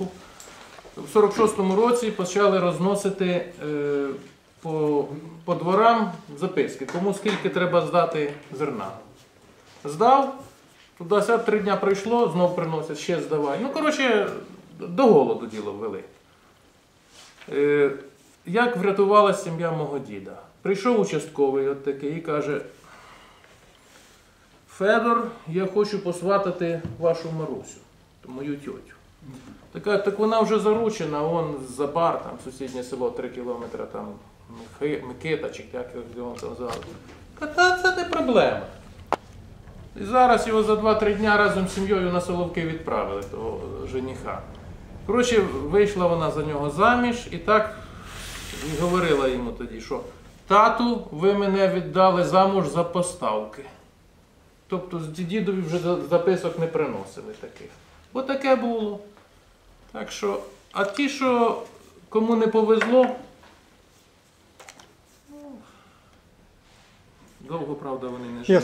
року. В 46-му році почали розносити е, по, по дворам записки, кому скільки треба здати зерна. Здав, туди три дня пройшло, знов приносять, ще здавай. Ну, коротше, до голоду діло ввели. Е, як врятувалася сім'я мого діда? Прийшов участковий от такий і каже: Федор, я хочу посватати вашу Марусю, мою тьотю. Така, так вона вже заручена, он за бар, там сусіднє село 3 кілометри, там Микита, чи як його там звали. Та це не проблема. І зараз його за 2-3 дня разом з сім'єю на Соловки відправили, того жениха. Коротше, вийшла вона за нього заміж і так і говорила йому тоді, що тату, ви мене віддали замуж за поставки. Тобто з дідові вже записок не приносили таких. Бо таке було. Так що, а ті, що кому не повезло, ну, довго, правда, вони не жили.